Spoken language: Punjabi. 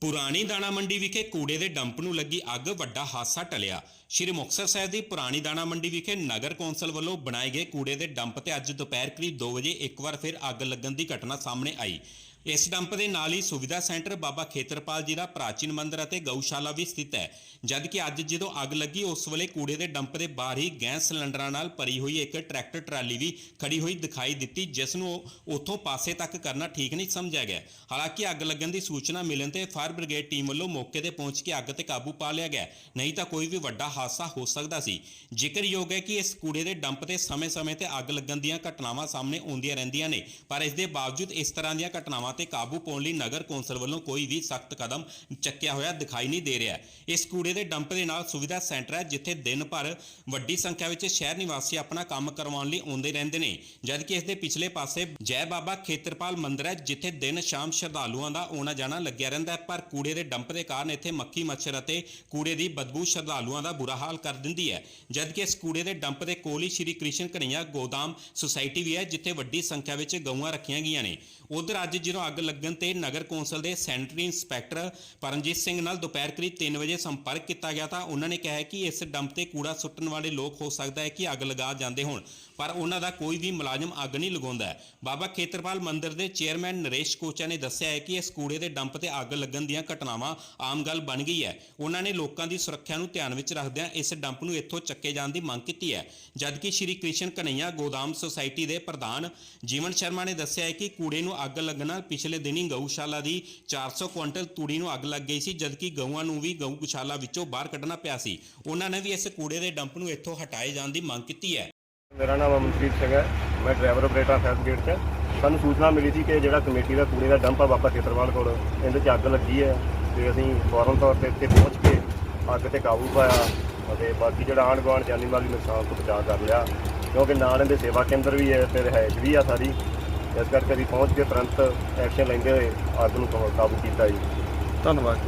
ਪੁਰਾਣੀ ਦਾਣਾ ਮੰਡੀ ਵਿਖੇ ਕੂੜੇ ਦੇ ਡੰਪ ਨੂੰ ਲੱਗੀ ਅੱਗ, ਵੱਡਾ ਹਾਦਸਾ ਟਲਿਆ। ਸ਼੍ਰੀ ਮੁਕਤਸਰ ਸਾਹਿਬ ਦੀ ਪੁਰਾਣੀ ਦਾਣਾ ਮੰਡੀ ਵਿਖੇ ਨਗਰ ਕੌਂਸਲ ਵੱਲੋਂ ਬਣਾਏ ਗਏ ਕੂੜੇ ਦੇ ਡੰਪ ਤੇ ਅੱਜ ਦੁਪਹਿਰ ਕਰੀਬ 2 ਵਜੇ ਇੱਕ ਵਾਰ ਫਿਰ ਅੱਗ ਲੱਗਣ ਦੀ ਘਟਨਾ ਸਾਹਮਣੇ ਆਈ। ਇਸ ਡੰਪ ਦੇ ਨਾਲ ਹੀ ਸੁਵਿਧਾ ਸੈਂਟਰ ਬਾਬਾ ਖੇਤਰਪਾਲ ਜੀ ਦਾ ਪ੍ਰਾਚੀਨ ਮੰਦਿਰ ਅਤੇ ਗਊਸ਼ਾਲਾ ਵੀ ਸਥਿਤ ਹੈ। ਜਦਕਿ ਅੱਜ ਜਦੋਂ ਅੱਗ ਲੱਗੀ, ਉਸ ਵੇਲੇ ਕੂੜੇ ਦੇ ਡੰਪ ਦੇ ਬਾਹਰ ਹੀ ਗੈਸ ਸਿਲੰਡਰਾਂ ਨਾਲ ਭਰੀ ਹੋਈ ਇੱਕ ਟਰੈਕਟਰ ਟਰਾਲੀ ਵੀ ਖੜੀ ਹੋਈ ਦਿਖਾਈ ਦਿੱਤੀ, ਜਿਸ ਨੂੰ ਉੱਥੋਂ ਪਾਸੇ ਤੱਕ ਕਰਨਾ ਠੀਕ ਨਹੀਂ ਸਮਝਿਆ ਗਿਆ। ਹਾਲਾਂਕਿ ਅੱਗ ਲੱਗਣ ਦੀ ਸੂਚਨਾ ਮਿਲਣ ਤੇ ਫਾਇਰ ਬ੍ਰਿਗੇਡ ਟੀਮ ਵੱਲੋਂ ਮੌਕੇ ਤੇ ਪਹੁੰਚ ਕੇ ਅੱਗ ਤੇ ਕਾਬੂ ਪਾ ਲਿਆ ਗਿਆ। ਨਹੀਂ ਤਾਂ ਕੋਈ ਵੀ ਵੱਡਾ ਹਾਦਸਾ ਹੋ ਸਕਦਾ ਸੀ। ਜ਼ਿਕਰਯੋਗ ਹੈ ਕਿ ਇਸ ਕੂੜੇ ਦੇ ਡੰਪ ਤੇ ਸਮੇਂ-ਸਮੇਂ ਤੇ ਅੱਗ ਲੱਗਣ ਦੀਆਂ ਘਟਨਾਵਾਂ ਸਾਹਮਣੇ ਆਉਂਦੀਆਂ ਰਹਿੰਦੀਆਂ ਨੇ, ਪਰ ਇਸ ਦੇ ਬਾਵਜੂਦ ਇਸ ਤਰ੍ਹਾਂ ਦੀਆਂ ਘਟਨਾਵਾਂ ਤੇ ਕਾਬੂ ਪਾਉਣ ਲਈ ਨਗਰ ਕੌਂਸਲ ਵੱਲੋਂ ਕੋਈ ਵੀ ਸਖਤ ਕਦਮ ਚੱਕਿਆ ਹੋਇਆ ਦਿਖਾਈ ਨਹੀਂ ਦੇ ਰਿਹਾ। ਇਸ ਕੂੜੇ ਦੇ ਡੰਪ ਦੇ ਨਾਲ ਸੁਵਿਧਾ ਸੈਂਟਰ ਹੈ, ਜਿੱਥੇ ਦਿਨ ਭਰ ਵੱਡੀ ਸੰਖਿਆ ਵਿੱਚ ਸ਼ਹਿਰ ਨਿਵਾਸੀ ਆਪਣਾ ਕੰਮ ਕਰਵਾਉਣ ਲਈ ਆਉਂਦੇ ਰਹਿੰਦੇ ਨੇ। ਜਦਕਿ ਇਸ ਦੇ ਪਿਛਲੇ ਪਾਸੇ ਜੈ ਬਾਬਾ ਖੇਤਰਪਾਲ ਮੰਦਿਰ ਹੈ, ਜਿੱਥੇ ਦਿਨ ਸ਼ਾਮ ਸ਼ਰਧਾਲੂਆਂ ਦਾ ਆਉਣਾ ਜਾਣਾ ਲੱਗਿਆ ਰਹਿੰਦਾ ਹੈ, ਪਰ ਕੂੜੇ ਦੇ ਡੰਪ ਦੇ ਕਾਰਨ ਇੱਥੇ ਮੱਖੀ ਮੱਛਰ ਅਤੇ ਕੂੜੇ ਦੀ ਬਦਬੂ ਸ਼ਰਧਾਲੂਆਂ ਦਾ ਬੁਰਾ ਹਾਲ ਕਰ ਦਿੰਦੀ ਹੈ। ਜਦਕਿ ਇਸ ਕੂੜੇ ਦੇ ਡੰਪ ਦੇ ਕੋਲ ਹੀ ਸ਼੍ਰੀ ਕ੍ਰਿਸ਼ਨ ਕਨਈਆ ਗੋਦਾਮ ਸੁਸਾਇਟੀ ਵੀ ਹੈ, ਜਿੱਥੇ ਵੱਡੀ ਸੰਖਿਆ ਵਿੱਚ ਗਊਆਂ ਰੱਖੀਆਂ ਗਈਆਂ ਨੇ। ਉਧਰ ਅੱਜ ਜਦੋਂ ਅੱਗ ਲੱਗਣ ਤੇ ਨਗਰ ਕੌਂਸਲ ਦੇ ਸੈਂਟਰੀ ਇੰਸਪੈਕਟਰ ਪਰਮਜੀਤ ਸਿੰਘ ਨਾਲ ਦੁਪਹਿਰ ਕਰੀਬ 3 ਵਜੇ ਸੰਪਰਕ ਕੀਤਾ ਗਿਆ ਤਾਂ ਉਹਨਾਂ ਨੇ ਕਿਹਾ ਕਿ ਇਸ ਡੰਪ ਤੇ ਕੂੜਾ ਸੁੱਟਣ ਵਾਲੇ ਲੋਕ ਹੋ ਸਕਦਾ ਹੈ ਕਿ ਅੱਗ ਲਗਾ ਜਾਂਦੇ ਹੋਣ, ਪਰ ਉਹਨਾਂ ਦਾ ਕੋਈ ਵੀ ਮੁਲਾਜ਼ਮ ਅੱਗ ਨਹੀਂ ਲਗਾਉਂਦਾ ਬਾਬਾ ਖੇਤਰਪਾਲ ਮੰਦਿਰ ਦੇ ਚੇਅਰਮੈਨ ਨਰੇਸ਼ ਕੋਚਾ ਨੇ ਦੱਸਿਆ ਹੈ ਕਿ ਇਸ ਕੂੜੇ ਦੇ ਡੰਪ ਤੇ ਅੱਗ ਲੱਗਣ ਦੀਆਂ ਘਟਨਾਵਾਂ ਆਮ ਗੱਲ ਬਣ ਗਈ ਹੈ। ਉਹਨਾਂ ਨੇ ਲੋਕਾਂ ਦੀ ਸੁਰੱਖਿਆ ਨੂੰ ਧਿਆਨ ਵਿੱਚ ਰੱਖਦਿਆਂ ਇਸ ਡੰਪ ਨੂੰ ਇੱਥੋਂ ਚੱਕੇ ਜਾਣ ਦੀ ਮੰਗ ਕੀਤੀ ਹੈ। ਜਦਕਿ ਸ਼੍ਰੀ ਕ੍ਰਿਸ਼ਨ ਕਨਈਆ ਗੋਦਾਮ ਸੁਸਾਇਟੀ ਦੇ ਪ੍ਰਧਾਨ ਜੀਵਨ ਸ਼ਰਮਾ ਨੇ ਦੱਸਿਆ ਹੈ ਕਿ ਕੂੜੇ ਨੂੰ ਅੱਗ ਲੱਗਣ ਨਾਲ ਪਿਛਲੇ ਦਿਨੀ ਗਊਸ਼ਾਲਾ ਦੀ 400 ਕੁਇੰਟਲ ਤੂੜੀ ਨੂੰ ਅੱਗ ਲੱਗ ਗਈ ਸੀ, ਜਦਕਿ ਗਊਆਂ ਨੂੰ ਵੀ ਗਊਸ਼ਾਲਾ ਵਿੱਚੋਂ ਬਾਹਰ ਕੱਢਣਾ ਪਿਆ ਸੀ। ਉਹਨਾਂ ਨੇ ਵੀ ਇਸ ਕੂੜੇ ਦੇ ਡੰਪ ਨੂੰ ਇੱਥੋਂ ਹਟਾਏ ਜਾਣ ਦੀ ਮੰਗ ਕੀਤੀ ਹੈ। ਮੇਰਾ ਨਾਮ ਅਮਨਪ੍ਰੀਤ ਸਿੰਘ ਹੈ। ਮੈਂ ਡਰਾਈਵਰ ਆਪਰੇਟਰ ਫੈਸ ਗੇਟ 'ਚ। ਸਾਨੂੰ ਸੂਚਨਾ ਮਿਲੀ ਸੀ ਕਿ ਜਿਹੜਾ ਕਮੇਟੀ ਦਾ ਕੂੜੇ ਦਾ ਡੰਪ ਆ ਬਾਬਾ ਖੇਤਰਵਾਲ ਕੋਲ, ਇਹਦੇ 'ਚ ਅੱਗ ਲੱਗੀ ਹੈ ਤੇ ਅਸੀਂ ਫੌਰਨ ਤੌਰ ਤੇ ਇੱਥੇ ਪਹੁੰਚ ਕੇ ਅੱਗ ਤੇ ਕਾਬੂ ਪਾਇਆ ਅਤੇ ਬਾਕੀ ਜਿਹੜਾ ਆਂਢ ਗੁਆਂਢ ਜਾਨੀ ਮਾਲੀ ਨੁਕਸਾਨ ਤੋਂ ਬਚਾਅ ਕਰ ਲਿਆ। ਕਿਉਂਕਿ ਨਾਲ ਇਹਦੇ ਸੇਵਾ ਕੇਂਦਰ ਵੀ ਹੈ ਤੇ ਰਿਹਾਇਸ਼ ਵੀ ਆ ਸਾਰੀ। ਇਸ ਕਰਕੇ ਅਸੀਂ ਪਹੁੰਚ ਕੇ ਤੁਰੰਤ ਐਕਸ਼ਨ ਲੈਂਦੇ ਹੋਏ ਅੱਗ ਨੂੰ ਕਾਬੂ ਕੀਤਾ ਜੀ। ਧੰਨਵਾਦ।